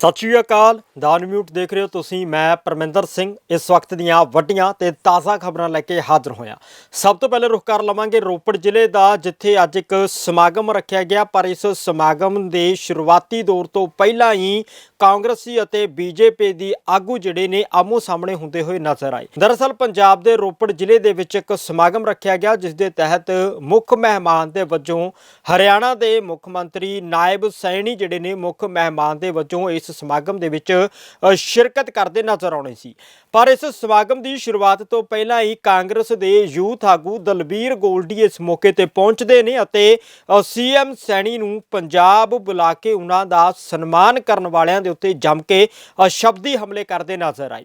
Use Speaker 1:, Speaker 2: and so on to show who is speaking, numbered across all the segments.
Speaker 1: ਸਤਿ ਸ਼੍ਰੀ ਅਕਾਲ, ਦਾਨ ਮਿਊਟ ਦੇਖ ਰਹੇ ਹੋ ਤੁਸੀਂ, ਮੈਂ ਪਰਮਿੰਦਰ ਸਿੰਘ, ਇਸ ਵਕਤ ਦੀਆਂ ਵੱਡੀਆਂ ਤੇ ਤਾਜ਼ਾ ਖਬਰਾਂ ਲੈ ਕੇ ਹਾਜ਼ਰ ਹੋਇਆ। ਸਭ ਤੋਂ ਪਹਿਲੇ ਰੁਖ ਕਰ ਲਵਾਂਗੇ ਰੋਪੜ ਜ਼ਿਲ੍ਹੇ ਦਾ, ਜਿੱਥੇ ਅੱਜ ਇੱਕ ਸਮਾਗਮ ਰੱਖਿਆ ਗਿਆ, ਪਰ ਇਸ ਸਮਾਗਮ ਦੇ ਸ਼ੁਰੂਆਤੀ ਦੌਰ ਤੋਂ ਪਹਿਲਾਂ ਹੀ ਕਾਂਗਰਸੀ ਅਤੇ ਬੀਜੇਪੀ ਦੀ ਆਗੂ ਜਿਹੜੇ ਨੇ ਆਮੋ ਸਾਹਮਣੇ ਹੁੰਦੇ ਹੋਏ ਨਜ਼ਰ ਆਏ। ਦਰਅਸਲ ਪੰਜਾਬ ਦੇ ਰੋਪੜ ਜ਼ਿਲ੍ਹੇ ਦੇ ਵਿੱਚ ਇੱਕ ਸਮਾਗਮ ਰੱਖਿਆ ਗਿਆ, ਜਿਸ ਦੇ ਤਹਿਤ ਮੁੱਖ ਮਹਿਮਾਨ ਦੇ ਵਜੋਂ ਹਰਿਆਣਾ ਦੇ ਮੁੱਖ ਮੰਤਰੀ ਨਾਇਬ ਸੈਣੀ ਜਿਹੜੇ ਨੇ ਮੁੱਖ ਮਹਿਮਾਨ ਦੇ ਵਜੋਂ ਇਸ ਸਮਾਗਮ ਦੇ ਵਿੱਚ ਸ਼ਿਰਕਤ ਕਰਦੇ ਨਜ਼ਰ ਆਉਣੇ ਸੀ। ਪਰ ਇਸ ਸਮਾਗਮ ਦੀ ਸ਼ੁਰੂਆਤ ਤੋਂ ਪਹਿਲਾਂ ਹੀ ਕਾਂਗਰਸ ਦੇ ਯੂਥ ਆਗੂ ਦਲਬੀਰ ਗੋਲਡੀ ਇਸ ਮੌਕੇ ਤੇ ਪਹੁੰਚਦੇ ਨੇ ਅਤੇ ਸੀਐਮ ਸੈਣੀ ਨੂੰ ਪੰਜਾਬ ਬੁਲਾ ਕੇ ਉਹਨਾਂ ਦਾ ਸਨਮਾਨ ਕਰਨ ਵਾਲਿਆਂ ਦੇ ਉੱਤੇ ਜੰਮ ਕੇ ਅ, ਸ਼ਬਦੀ ਹਮਲੇ ਕਰਦੇ ਨਜ਼ਰ ਆਏ।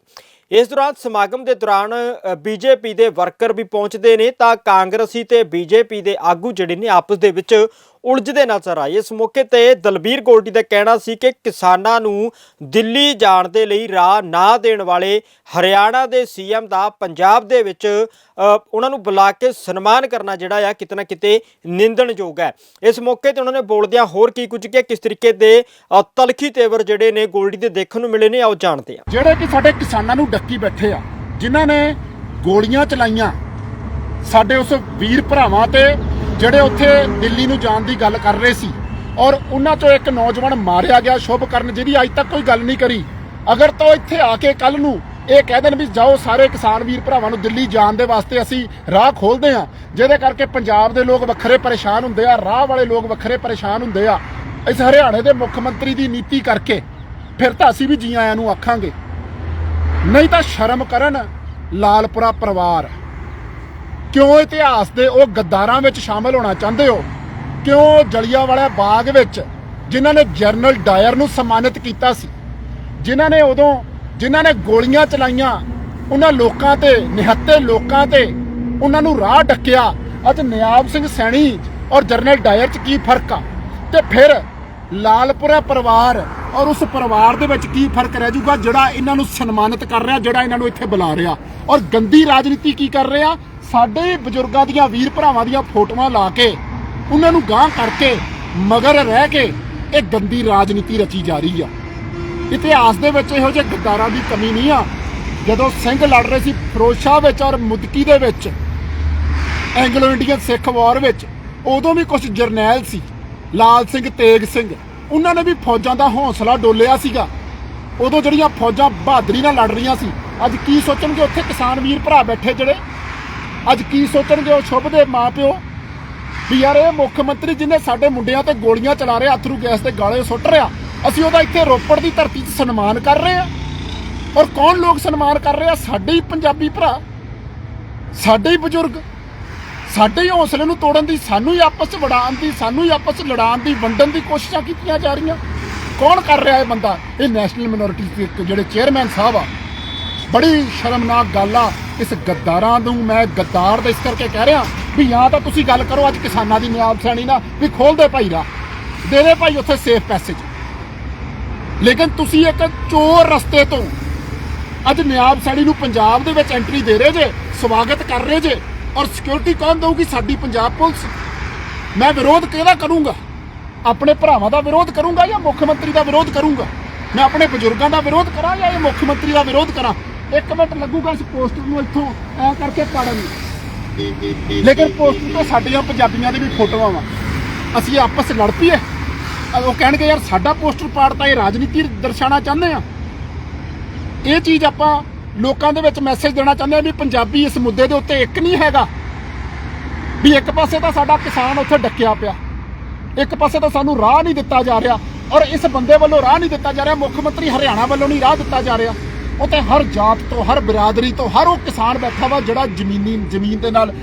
Speaker 1: ਇਸ ਦੌਰਾਨ ਸਮਾਗਮ ਦੇ ਦੌਰਾਨ ਬੀਜੇਪੀ ਦੇ ਵਰਕਰ ਵੀ ਪਹੁੰਚਦੇ ਨੇ ਤਾਂ ਕਾਂਗਰਸੀ ਤੇ ਬੀਜੇਪੀ ਦੇ ਆਗੂ ਜਿਹੜੇ ਨੇ ਆਪਸ ਦੇ ਵਿੱਚ ਉਲਝਦੇ ਨਜ਼ਰ ਆਏ। ਇਸ ਮੌਕੇ ਤੇ ਦਲਬੀਰ ਗੋਲਡੀ ਦਾ ਕਹਿਣਾ ਸੀ ਕਿ ਕਿਸਾਨਾਂ ਨੂੰ ਦਿੱਲੀ ਜਾਣ ਦੇ ਲਈ ਰਾਹ ਨਾ ਦੇਣ ਵਾਲੇ ਹਰਿਆਣਾ ਦੇ ਸੀਐਮ ਦਾ ਪੰਜਾਬ ਦੇ ਵਿੱਚ ਉਹਨਾਂ ਨੂੰ ਬੁਲਾ ਕੇ ਸਨਮਾਨ ਕਰਨਾ ਜਿਹੜਾ ਆ ਕਿਤੇ ਨਾ ਕਿਤੇ ਨਿੰਦਣਯੋਗ ਹੈ। ਇਸ ਮੌਕੇ ਤੇ ਉਹਨਾਂ ਨੇ ਬੋਲਦਿਆਂ ਹੋਰ ਕੀ ਕੁਝ ਕਿਹਾ, ਕਿਸ ਤਰੀਕੇ ਦੇ ਤਲਖੀ ਤੇਵਰ ਜਿਹੜੇ ਨੇ ਗੋਲਡੀ ਦੇ ਦੇਖਣ ਨੂੰ ਮਿਲੇ ਨੇ, ਆਓ ਜਾਣਦੇ ਆ
Speaker 2: ਜਿਹੜੇ ਕਿ ਸਾਡੇ ਕਿਸਾਨਾਂ ਨੂੰ ਡੱਕੀ ਬੈਠੇ ਆ, ਜਿਨ੍ਹਾਂ ਨੇ ਗੋਲੀਆਂ ਚਲਾਈਆਂ, ਸਾਡੇ ਉਸ ਵੀਰ ਭਰਾਵਾਂ ਤੇ ਜਿਹੜੇ ਉੱਥੇ ਦਿੱਲੀ ਨੂੰ ਜਾਣ ਦੀ ਗੱਲ ਕਰ ਰਹੇ ਸੀ। ਔਰ ਉਹਨਾਂ ਚੋਂ ਇੱਕ ਨੌਜਵਾਨ ਮਾਰਿਆ ਗਿਆ। ਸ਼ੁਭ ਕਰਨ ਜਿਹਦੀ ਅੱਜ ਤੱਕ ਕੋਈ ਗੱਲ ਨਹੀਂ ਕਰੀ। ਅਗਰ ਤਾਂ ਉਹ ਇੱਥੇ ਆ ਕੇ ਕੱਲ ਨੂੰ ਇਹ ਕਹਿ ਦੇਣ ਵੀ ਜਾਓ ਸਾਰੇ ਕਿਸਾਨ ਵੀਰ ਭਰਾਵਾਂ ਨੂੰ ਦਿੱਲੀ ਜਾਣ ਦੇ ਵਾਸਤੇ ਅਸੀਂ ਰਾਹ ਖੋਲਦੇ ਆ ਜਿਹਦੇ ਕਰਕੇ ਪੰਜਾਬ ਦੇ ਲੋਕ ਵੱਖਰੇ ਪਰੇਸ਼ਾਨ ਹੁੰਦੇ ਆ, ਰਾਹ ਵਾਲੇ ਲੋਕ ਵੱਖਰੇ ਪਰੇਸ਼ਾਨ ਹੁੰਦੇ ਆ। ਇਸ ਹਰਿਆਣੇ ਦੇ ਮੁੱਖ ਮੰਤਰੀ ਦੀ ਨੀਤੀ ਕਰਕੇ ਫਿਰ ਤਾਂ ਅਸੀਂ ਵੀ ਜੀ ਆਇਆਂ ਨੂੰ ਆਖਾਂਗੇ। ਨਹੀਂ ਤਾਂ ਸ਼ਰਮ ਕਰਨ ਲਾਲਪੁਰਾ ਪਰਿਵਾਰ। ਕਿਉਂ ਇਤਿਹਾਸ ਦੇ ਉਹ ਗੱਦਾਰਾਂ ਵਿੱਚ ਸ਼ਾਮਲ ਹੋਣਾ ਚਾਹੁੰਦੇ ਹੋ? ਕਿਉਂ ਜਲੀਆਂਵਾਲਾ ਬਾਗ ਵਿੱਚ ਜਿਨ੍ਹਾਂ ਨੇ ਜਨਰਲ ਡਾਇਰ ਨੂੰ ਸਨਮਾਨਿਤ ਕੀਤਾ ਸੀ? ਜਿਨ੍ਹਾਂ ਨੇ ਉਦੋਂ ਜਿਨ੍ਹਾਂ ਨੇ ਗੋਲੀਆਂ ਚਲਾਈਆਂ, ਉਹਨਾਂ ਲੋਕਾਂ ਤੇ ਨਿਹੱਤੇ ਲੋਕਾਂ ਤੇ ਉਹਨਾਂ ਨੂੰ ਰਾਹ ਡੱਕਿਆ ਅੱਜ ਨਿਆਬ ਸਿੰਘ ਸੈਣੀ ਔਰ ਜਨਰਲ ਡਾਇਰ 'ਚ ਕੀ ਫ਼ਰਕ ਆ? ਤੇ ਫਿਰ ਲਾਲਪੁਰਾ ਪਰਿਵਾਰ ਔਰ ਉਸ ਪਰਿਵਾਰ ਦੇ ਵਿੱਚ ਕੀ ਫ਼ਰਕ ਰਹਿ ਜਾਊਗਾ? ਜਿਹੜਾ ਇਹਨਾਂ ਨੂੰ ਸਨਮਾਨਿਤ ਕਰ ਰਿਹਾ, ਜਿਹੜਾ ਇਹਨਾਂ ਨੂੰ ਇੱਥੇ ਬੁਲਾ ਰਿਹਾ। ਔਰ ਗੰਦੀ ਰਾਜਨੀਤੀ ਕੀ ਕਰ ਰਿਹਾ? ਸਾਡੇ ਬਜ਼ੁਰਗਾਂ ਦੀਆਂ ਵੀਰ ਭਰਾਵਾਂ ਦੀਆਂ ਫੋਟੋਆਂ ਲਾ ਕੇ, ਉਹਨਾਂ ਨੂੰ ਗਾਂਹ ਕਰਕੇ, ਮਗਰ ਰਹਿ ਕੇ ਇਹ ਗੰਦੀ ਰਾਜਨੀਤੀ ਰਚੀ ਜਾ ਰਹੀ ਆ। ਇਤਿਹਾਸ ਦੇ ਵਿੱਚ ਇਹੋ ਜਿਹੇ ਗੱਦਾਰਾਂ ਦੀ ਕਮੀ ਨਹੀਂ ਆ। ਜਦੋਂ ਸਿੰਘ ਲੜ ਰਹੇ ਸੀ ਫਿਰੋਜ਼ਸ਼ਾਹ ਵਿੱਚ ਔਰ ਮੁਦਕੀ ਦੇ ਵਿੱਚ ਐਂਗਲੋ ਇੰਡੀਅਨ ਸਿੱਖ ਵਾਰ ਵਿੱਚ, ਉਦੋਂ ਵੀ ਕੁਝ ਜਰਨੈਲ ਸੀ, ਲਾਲ ਸਿੰਘ, ਤੇਗ ਸਿੰਘ। ਉਹਨਾਂ ਨੇ ਵੀ ਫੌਜਾਂ ਦਾ ਹੌਸਲਾ ਡੋਲਿਆ ਸੀਗਾ। ਉਦੋਂ ਜਿਹੜੀਆਂ ਫੌਜਾਂ ਬਹਾਦਰੀ ਨਾਲ ਲੜ ਰਹੀਆਂ ਸੀ, ਅੱਜ ਕੀ ਸੋਚਣਗੇ ਉੱਥੇ ਕਿਸਾਨ ਵੀਰ ਭਰਾ ਬੈਠੇ ਜਿਹੜੇ? ਅੱਜ ਕੀ ਸੋਚਣਗੇ ਉਹ ਸ਼ੁਭ ਦੇ ਮਾਪਿਓ ਵੀ ਯਾਰ ਇਹ ਮੁੱਖ ਮੰਤਰੀ ਜਿਹਨੇ ਸਾਡੇ ਮੁੰਡਿਆਂ ਤੇ ਗੋਲੀਆਂ ਚਲਾ ਰਿਹਾ, ਅਥਰੂ ਗੈਸ ਤੇ ਗਾਲੇ ਸੁੱਟ ਰਿਹਾ, ਅਸੀਂ ਉਹਦਾ ਇੱਥੇ ਰੋਪੜ ਦੀ ਧਰਤੀ 'ਚ ਸਨਮਾਨ ਕਰ ਰਹੇ ਆ ਔਰ ਕੌਣ ਲੋਕ ਸਨਮਾਨ ਕਰ ਰਹੇ? ਆ ਸਾਡੇ ਹੀ ਪੰਜਾਬੀ ਭਰਾ, ਸਾਡੇ ਹੀ ਬਜ਼ੁਰਗ। ਸਾਡੇ ਹੀ ਹੌਸਲੇ ਨੂੰ ਤੋੜਨ ਦੀ, ਸਾਨੂੰ ਹੀ ਆਪਸ 'ਚ ਵੜਾਉਣ ਦੀ, ਸਾਨੂੰ ਹੀ ਆਪਸ 'ਚ ਲੜਾਉਣ ਦੀ, ਵੰਡਣ ਦੀ ਕੋਸ਼ਿਸ਼ਾਂ ਕੀਤੀਆਂ ਜਾ ਰਹੀਆਂ। ਕੌਣ ਕਰ ਰਿਹਾ ਇਹ ਬੰਦਾ? ਇਹ ਨੈਸ਼ਨਲ ਮਿਨੋਰਿਟੀ ਦੇ ਇੱਕ ਜਿਹੜੇ ਚੇਅਰਮੈਨ ਸਾਹਿਬ ਆ। ਬੜੀ ਸ਼ਰਮਨਾਕ ਗੱਲ ਆ। ਇਸ ਗੱਦਾਰਾਂ ਨੂੰ ਮੈਂ ਗੱਦਾਰ ਦਾ ਇਸ ਕਰਕੇ ਕਹਿ ਰਿਹਾ ਵੀ ਜਾਂ ਤਾਂ ਤੁਸੀਂ ਗੱਲ ਕਰੋ, ਅੱਜ ਕਿਸਾਨਾਂ ਦੀ ਨਿਆਬ ਸੈਣੀ ਨਾਲ ਵੀ ਖੋਲ ਦੇ ਭਾਈ ਰਾ ਦੇ ਦੇ ਭਾਈ ਉੱਥੇ ਸੇਫ ਪੈਸੇਜ ਲੇਕਿਨ ਤੁਸੀਂ ਇੱਕ ਚੋਰ ਰਸਤੇ ਤੋਂ ਅੱਜ ਨਿਆਬ ਸੈਣੀ ਨੂੰ ਪੰਜਾਬ ਦੇ ਵਿੱਚ ਐਂਟਰੀ ਦੇ ਰਹੇ ਜੇ, ਸਵਾਗਤ ਕਰ ਰਹੇ ਜੇ ਔਰ ਸਿਕਿਉਰਿਟੀ ਕੌਣ ਦਊਗੀ? ਸਾਡੀ ਪੰਜਾਬ ਪੁਲਿਸ। ਮੈਂ ਵਿਰੋਧ ਕਿਹਦਾ ਕਰੂੰਗਾ? ਆਪਣੇ ਭਰਾਵਾਂ ਦਾ ਵਿਰੋਧ ਕਰੂੰਗਾ ਜਾਂ ਮੁੱਖ ਮੰਤਰੀ ਦਾ ਵਿਰੋਧ ਕਰੂੰਗਾ? ਮੈਂ ਆਪਣੇ ਬਜ਼ੁਰਗਾਂ ਦਾ ਵਿਰੋਧ ਕਰਾਂ ਜਾਂ ਇਹ ਮੁੱਖ ਮੰਤਰੀ ਦਾ ਵਿਰੋਧ ਕਰਾਂ? ਇੱਕ ਮਿੰਟ ਲੱਗੂਗਾ ਇਸ ਪੋਸਟਰ ਨੂੰ ਇੱਥੋਂ, ਐ ਕਰਕੇ ਪਾੜਨ ਨੂੰ। ਲੇਕਿਨ ਪੋਸਟਰ ਤੇ ਸਾਡੀਆਂ ਪੰਜਾਬੀਆਂ ਦੀ ਵੀ ਫੋਟੋਆਂ ਵਾ। ਅਸੀਂ ਆਪਸ ਲੜ ਪਈਏ। ਉਹ ਕਹਿਣਗੇ, ਯਾਰ, ਸਾਡਾ ਪੋਸਟਰ ਪਾੜਤਾ, ਇਹ ਰਾਜਨੀਤੀ ਦਰਸਾਉਣਾ ਚਾਹੁੰਦੇ ਆ। ਇਹ ਚੀਜ਼ ਆਪਾਂ ਲੋਕਾਂ ਦੇ ਵਿੱਚ ਮੈਸੇਜ ਦੇਣਾ ਚਾਹੁੰਦੇ ਆ ਵੀ ਪੰਜਾਬੀ ਇਸ ਮੁੱਦੇ ਦੇ ਉੱਤੇ ਇੱਕ ਨਹੀਂ ਹੈਗਾ। ਵੀ ਇੱਕ ਪਾਸੇ ਤਾਂ ਸਾਡਾ ਕਿਸਾਨ ਉੱਥੇ ਡੱਕਿਆ ਪਿਆ। ਇੱਕ ਪਾਸੇ ਤਾਂ ਸਾਨੂੰ ਰਾਹ ਨਹੀਂ ਦਿੱਤਾ ਜਾ ਰਿਹਾ ਔਰ ਇਸ ਬੰਦੇ ਵੱਲੋਂ ਰਾਹ ਨਹੀਂ ਦਿੱਤਾ ਜਾ ਰਿਹਾ। ਮੁੱਖ ਮੰਤਰੀ ਹਰਿਆਣਾ ਵੱਲੋਂ ਨਹੀਂ ਰਾਹ ਦਿੱਤਾ ਜਾ ਰਿਹਾ। ਉੱਥੇ ਹਰ ਜਾਤ ਤੋਂ, ਹਰ ਬਰਾਦਰੀ ਤੋਂ, ਹਰ ਉਹ ਕਿਸਾਨ ਬੈਠਾ ਵਾ ਜਿਹੜਾ ਜ਼ਮੀਨੀ, ਜ਼ਮੀਨ ਦੇ ਨਾਲ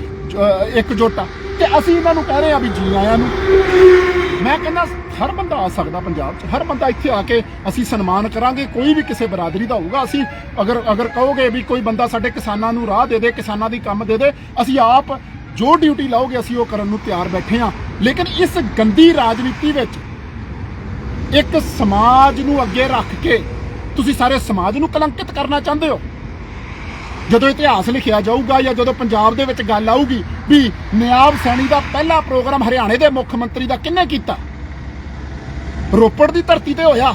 Speaker 2: ਇੱਕ ਜੁੱਟ ਆ। ਤੇ ਅਸੀਂ ਇਹਨਾਂ ਨੂੰ ਕਹਿ ਰਹੇ ਆ ਵੀ ਜੀ ਆਇਆਂ ਨੂੰ। ਮੈਂ ਕਹਿੰਦਾ ਹਰ ਬੰਦਾ ਆ ਸਕਦਾ ਪੰਜਾਬ 'ਚ, ਹਰ ਬੰਦਾ ਇੱਥੇ ਆ ਕੇ ਅਸੀਂ ਸਨਮਾਨ ਕਰਾਂਗੇ, ਕੋਈ ਵੀ ਕਿਸੇ ਬਰਾਦਰੀ ਦਾ ਹੋਊਗਾ, ਅਸੀਂ ਅਗਰ ਅਗਰ ਕਹੋਗੇ ਵੀ ਕੋਈ ਬੰਦਾ ਸਾਡੇ ਕਿਸਾਨਾਂ ਨੂੰ ਰਾਹ ਦੇ ਦੇ, ਕਿਸਾਨਾਂ ਦੀ ਕੰਮ ਦੇ ਦੇ, ਅਸੀਂ ਆਪ ਜੋ ਡਿਊਟੀ ਲਾਓਗੇ, ਅਸੀਂ ਉਹ ਕਰਨ ਨੂੰ ਤਿਆਰ ਬੈਠੇ ਹਾਂ। ਲੇਕਿਨ ਇਸ ਗੰਦੀ ਰਾਜਨੀਤੀ ਵਿੱਚ ਇੱਕ ਸਮਾਜ ਨੂੰ ਅੱਗੇ ਰੱਖ ਕੇ ਤੁਸੀਂ ਸਾਰੇ ਸਮਾਜ ਨੂੰ ਕਲੰਕਿਤ ਕਰਨਾ ਚਾਹੁੰਦੇ ਹੋ? ਜਦੋਂ ਇਤਿਹਾਸ ਲਿਖਿਆ ਜਾਊਗਾ ਜਾਂ ਜਦੋਂ ਪੰਜਾਬ ਦੇ ਵਿੱਚ ਗੱਲ ਆਊਗੀ ਵੀ ਨਿਆਬ ਸੈਣੀ ਦਾ ਪਹਿਲਾ ਪ੍ਰੋਗਰਾਮ ਹਰਿਆਣੇ ਦੇ ਮੁੱਖ ਮੰਤਰੀ ਦਾ ਕਿੰਨੇ ਕੀਤਾ? ਰੋਪੜ ਦੀ ਧਰਤੀ ਤੇ ਹੋਇਆ।